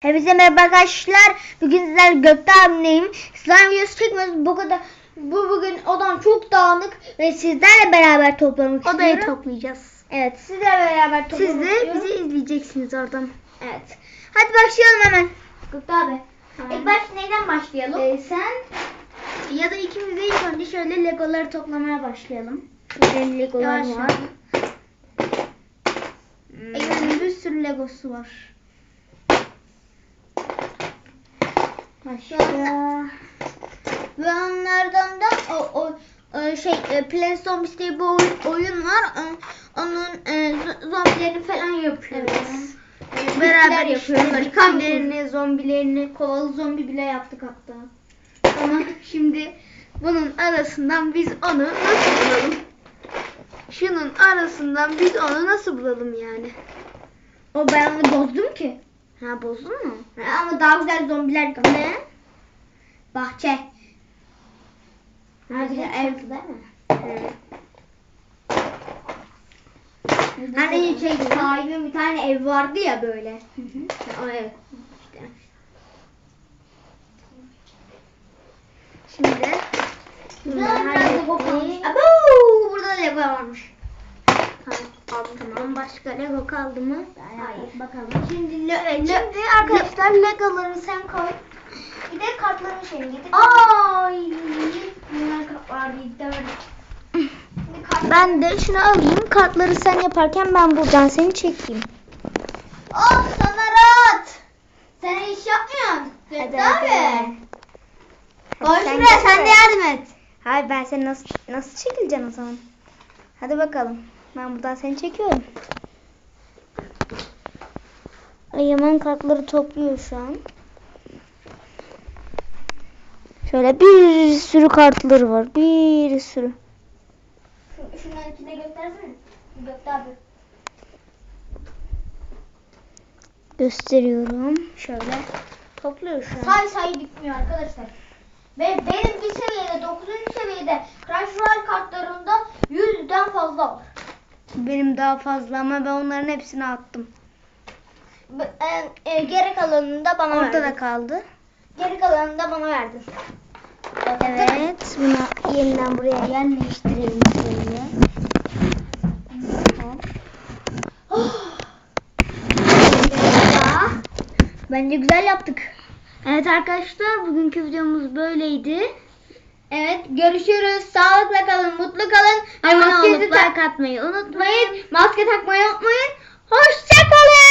Hepinize merhaba arkadaşlar. Bugün sizler Gökte abimleyim. Slime videosu çekmiyoruz. Bu kadar bu bugün odam çok dağınık ve sizlerle beraber toplamak Odayı istiyorum. toplayacağız. Evet, sizlerle beraber toplamak Siz de istiyorum. bizi izleyeceksiniz oradan. Evet. Hadi başlayalım hemen. Gökte abi. Tamam. İlk baş neyden başlayalım? Ee, sen ya da ikimiz de ilk önce şöyle legoları toplamaya başlayalım. Benim legolar Yavaş var. Hmm. Egemen'in bir sürü legosu var. Başka. Ve onlardan da o, o, e, şey e, Play Zombies diye bir oyun, oyun var. Onun e, zo- zombilerini falan yapıyoruz. Evet. Beraber yapıyoruz. yapıyoruz. Bitkilerini, zombilerini, kovalı zombi bile yaptık hatta. Ama şimdi bunun arasından biz onu nasıl bulalım? Şunun arasından biz onu nasıl bulalım yani? O ben onu bozdum ki. Ha bozdun mu? Ha, Ama daha güzel zombiler. Ne? Bahçe. Ha, ev ev. değil mi? Hani şey sahibin bir tane ev vardı ya böyle. O ev. İşte. Şimdi. Abo, burada da Lego varmış. Tamam, tamam. Başka Lego kaldı mı? Hayır. Bakalım. Şimdi le, le- şimdi arkadaşlar Legoları sen koy. bir de kartların şeyini getir. Ay. Bunlar kart vardı. Dört. Şimdi kart. Ben de şunu alayım. Kartları sen yaparken ben buradan seni çekeyim. Oh sana rahat. Sen iş yapmıyorsun. Hadi, hadi. abi. Koy Sen şuraya sen de yardım et. Hayır ben seni nasıl nasıl çekileceğim o zaman? Hadi bakalım. Ben buradan seni çekiyorum. Ayımın kartları topluyor şu an. Şöyle bir sürü kartları var. Bir sürü. Şu, şunların içine göstersene. Gökte abi. Gösteriyorum. Şöyle. Topluyor şu an. Say say bitmiyor arkadaşlar. Ve benim bir seviyede 9. seviyede Crash Royale kartlarında 100'den fazla var. Benim daha fazla ama ben onların hepsini attım. E, e, geri kalanını da bana Orada da verdin. kaldı. Geri kalanını da bana verdin. Evet. Bunu yeniden buraya yerleştirelim şöyle. Bence güzel yaptık. Evet arkadaşlar bugünkü videomuz böyleydi. Evet görüşürüz. Sağlıkla kalın, mutlu kalın. Ay, Like atmayı unutmayın. Maske takmayı unutmayın. Hoşçakalın.